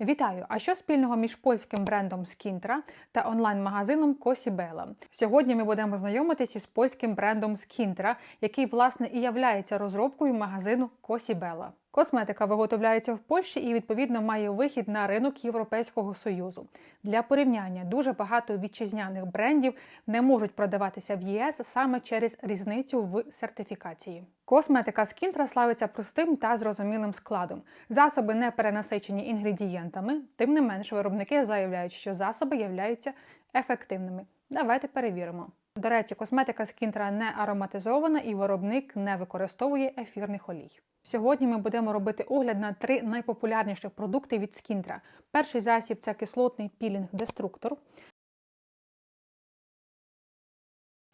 Вітаю! А що спільного між польським брендом Скінтра та онлайн-магазином Косібела? Сьогодні ми будемо знайомитися із польським брендом Скінтра, який власне і являється розробкою магазину Косібела. Косметика виготовляється в Польщі і відповідно має вихід на ринок Європейського союзу. Для порівняння дуже багато вітчизняних брендів не можуть продаватися в ЄС саме через різницю в сертифікації. Косметика з Кінтра славиться простим та зрозумілим складом. Засоби не перенасичені інгредієнтами, тим не менш, виробники заявляють, що засоби являються ефективними. Давайте перевіримо. До речі, косметика з Кінтра не ароматизована і виробник не використовує ефірних олій. Сьогодні ми будемо робити огляд на три найпопулярніші продукти від Скінтра. Перший засіб це кислотний пілінг-деструктор.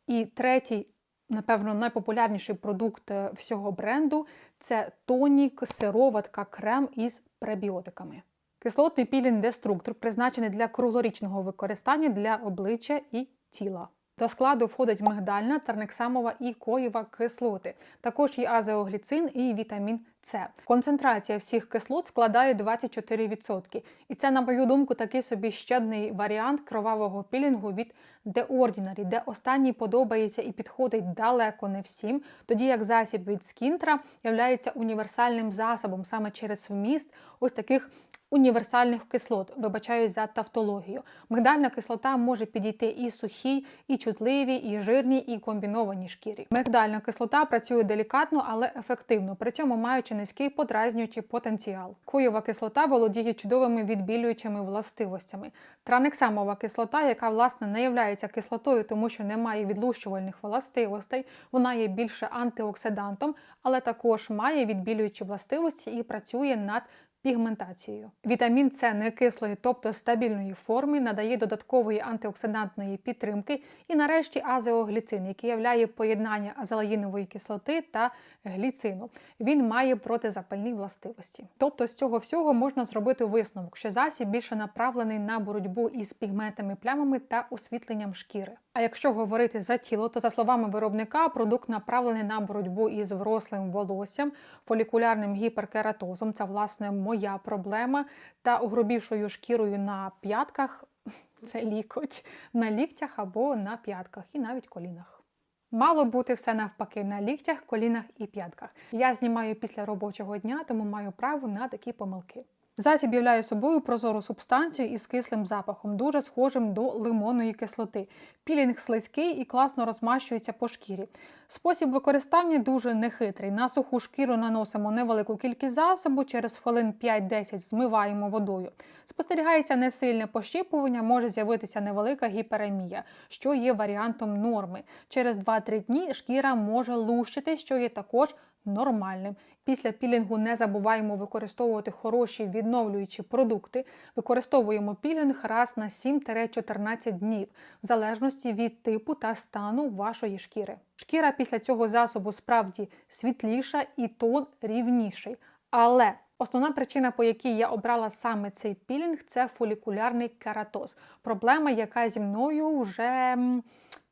І третій, напевно, найпопулярніший продукт е, всього бренду це тонік, сироватка, крем із пребіотиками. Кислотний пілінг-деструктор призначений для круглорічного використання для обличчя і тіла. До складу входить мигдальна, тарнексамова і коєва кислоти. Також є азеогліцин і вітамін С. Концентрація всіх кислот складає 24%. І це, на мою думку, такий собі щедний варіант кровавого пілінгу від The Ordinary, де останній подобається і підходить далеко не всім, тоді як засіб від Скінтра являється універсальним засобом саме через вміст ось таких універсальних кислот, вибачаюсь за тавтологію. Мигдальна кислота може підійти і сухій, і чутливій, і жирній, і комбінованій шкірі. Мигдальна кислота працює делікатно, але ефективно, при цьому маючи низький подразнюючий потенціал. Коєва кислота володіє чудовими відбілюючими властивостями. Транексамова кислота, яка власне не являється кислотою, тому що не має відлущувальних властивостей, вона є більше антиоксидантом, але також має відбілюючі властивості і працює над пігментацією. Вітамін С некислої, тобто стабільної форми, надає додаткової антиоксидантної підтримки. І нарешті азеогліцин, який являє поєднання азелаїнової кислоти та гліцину. Він має протизапальні властивості. Тобто з цього всього можна зробити висновок, що засіб більше направлений на боротьбу із пігментами, плямами та освітленням шкіри. А якщо говорити за тіло, то за словами виробника, продукт направлений на боротьбу із врослим волоссям, фолікулярним гіперкератозом. Це власне моя проблема, та огрубівшою шкірою на п'ятках. Це лікоть на ліктях або на п'ятках, і навіть колінах. Мало бути все навпаки на ліктях, колінах і п'ятках. Я знімаю після робочого дня, тому маю право на такі помилки. Засіб являє собою прозору субстанцію із кислим запахом, дуже схожим до лимонної кислоти. Пілінг слизький і класно розмащується по шкірі. Спосіб використання дуже нехитрий. На суху шкіру наносимо невелику кількість засобу, через хвилин 5-10 змиваємо водою. Спостерігається несильне пощіпування, може з'явитися невелика гіперемія, що є варіантом норми. Через 2-3 дні шкіра може лущити, що є також нормальним. Після пілінгу не забуваємо використовувати хороші відновлюючі продукти. Використовуємо пілінг раз на 7-14 днів, в залежності від типу та стану вашої шкіри. Шкіра після цього засобу справді світліша і тон рівніший. Але Основна причина, по якій я обрала саме цей пілінг, це фолікулярний кератоз. Проблема, яка зі мною вже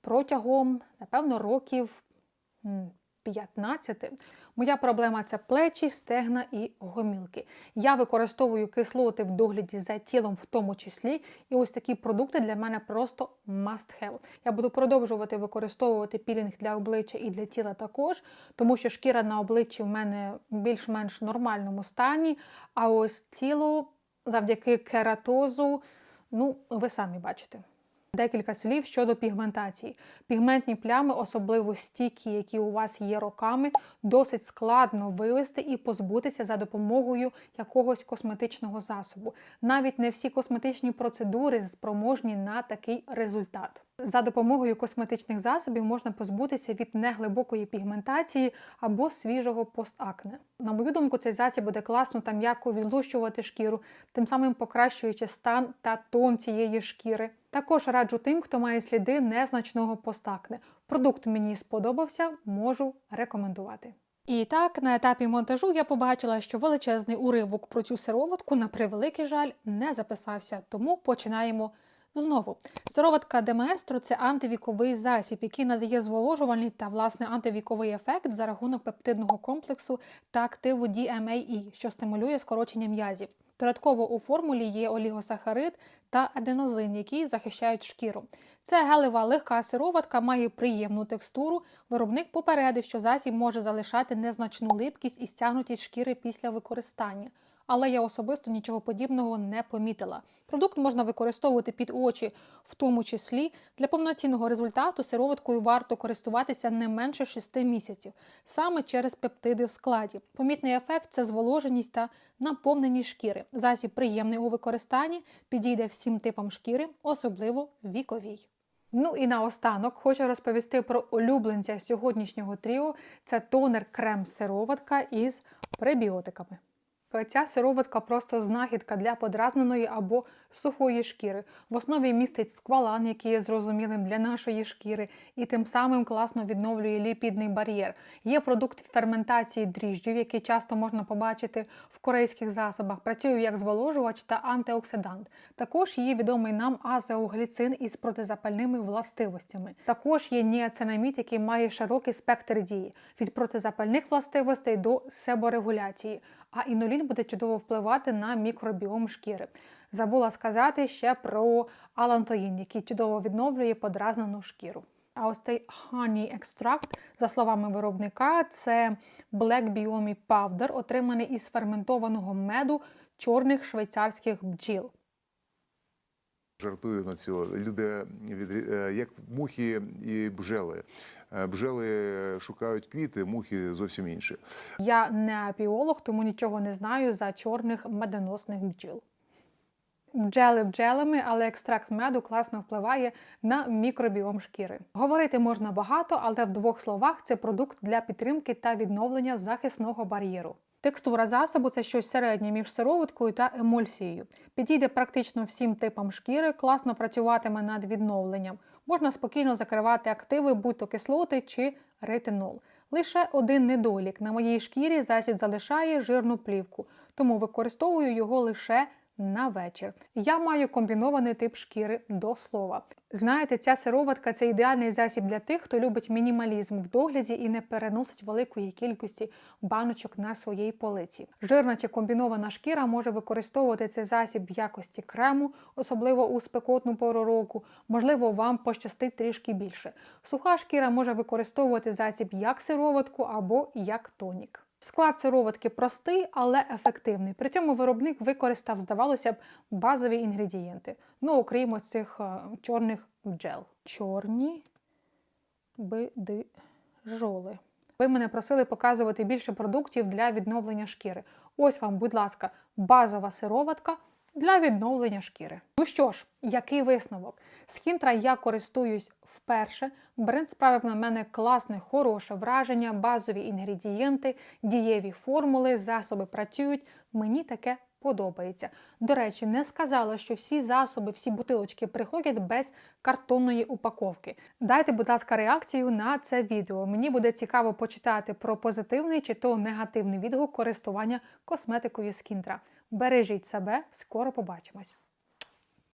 протягом, напевно, років 15. Моя проблема це плечі, стегна і гомілки. Я використовую кислоти в догляді за тілом, в тому числі, і ось такі продукти для мене просто must have. Я буду продовжувати використовувати пілінг для обличчя і для тіла також, тому що шкіра на обличчі в мене більш-менш нормальному стані. А ось тіло завдяки кератозу, ну, ви самі бачите. Декілька слів щодо пігментації. Пігментні плями, особливо стійкі, які у вас є роками, досить складно вивести і позбутися за допомогою якогось косметичного засобу. Навіть не всі косметичні процедури спроможні на такий результат. За допомогою косметичних засобів можна позбутися від неглибокої пігментації або свіжого постакне. На мою думку, цей засіб буде класно та м'яко відлущувати шкіру, тим самим покращуючи стан та тон цієї шкіри. Також раджу тим, хто має сліди незначного постакне. Продукт мені сподобався, можу рекомендувати. І так, на етапі монтажу я побачила, що величезний уривок про цю сироватку, на превеликий жаль, не записався, тому починаємо Знову, сироватка Деместро це антивіковий засіб, який надає зволожувальний та власне антивіковий ефект за рахунок пептидного комплексу та активу DMAE, що стимулює скорочення м'язів. Додатково у формулі є олігосахарид та аденозин, які захищають шкіру. Це гелева легка сироватка має приємну текстуру. Виробник попередив, що засіб може залишати незначну липкість і стягнутість шкіри після використання. Але я особисто нічого подібного не помітила. Продукт можна використовувати під очі, в тому числі для повноцінного результату сироваткою варто користуватися не менше 6 місяців, саме через пептиди в складі. Помітний ефект це зволоженість та наповненість шкіри. Засіб приємний у використанні, підійде всім типам шкіри, особливо віковій. Ну і наостанок хочу розповісти про улюбленця сьогоднішнього тріо. Це тонер крем-сироватка із пребіотиками. Ця сироватка просто знахідка для подразненої або сухої шкіри. В основі містить сквалан, який є зрозумілим для нашої шкіри, і тим самим класно відновлює ліпідний бар'єр. Є продукт ферментації дріжджів, який часто можна побачити в корейських засобах. Працює як зволожувач та антиоксидант. Також є відомий нам азеогліцин із протизапальними властивостями. Також є ніацинамід, який має широкий спектр дії від протизапальних властивостей до себорегуляції. А інулін буде чудово впливати на мікробіом шкіри. Забула сказати ще про алантоїн, який чудово відновлює подразнену шкіру. А ось цей honey екстракт, за словами виробника, це Black Biomi Powder, отриманий із ферментованого меду чорних швейцарських бджіл. Жартую на цього. Люди від е, як мухи і бжели. Е, Бжели шукають квіти, мухи зовсім інші. Я не біолог, тому нічого не знаю за чорних медоносних бджіл. Бджели бджелами, але екстракт меду класно впливає на мікробіом шкіри. Говорити можна багато, але в двох словах це продукт для підтримки та відновлення захисного бар'єру. Текстура засобу це щось середнє між сироваткою та емульсією. Підійде практично всім типам шкіри, класно працюватиме над відновленням. Можна спокійно закривати активи, будь-то кислоти чи ретинол. Лише один недолік. На моїй шкірі засіб залишає жирну плівку, тому використовую його лише на вечір. Я маю комбінований тип шкіри до слова. Знаєте, ця сироватка це ідеальний засіб для тих, хто любить мінімалізм в догляді і не переносить великої кількості баночок на своїй полиці. Жирна чи комбінована шкіра може використовувати цей засіб в якості крему, особливо у спекотну пору року. Можливо, вам пощастить трішки більше. Суха шкіра може використовувати засіб як сироватку або як тонік. Склад сироватки простий, але ефективний. При цьому виробник використав, здавалося б, базові інгредієнти. Ну, окрім ось цих е, чорних бджел. Чорні бджоли. Ви мене просили показувати більше продуктів для відновлення шкіри. Ось вам, будь ласка, базова сироватка для відновлення шкіри. Ну що ж, який висновок? З Хінтра я користуюсь вперше. Бренд справив на мене класне, хороше враження, базові інгредієнти, дієві формули, засоби працюють. Мені таке подобається. До речі, не сказала, що всі засоби, всі бутилочки приходять без картонної упаковки. Дайте, будь ласка, реакцію на це відео. Мені буде цікаво почитати про позитивний чи то негативний відгук користування косметикою з Кінтра. Бережіть себе, скоро побачимось!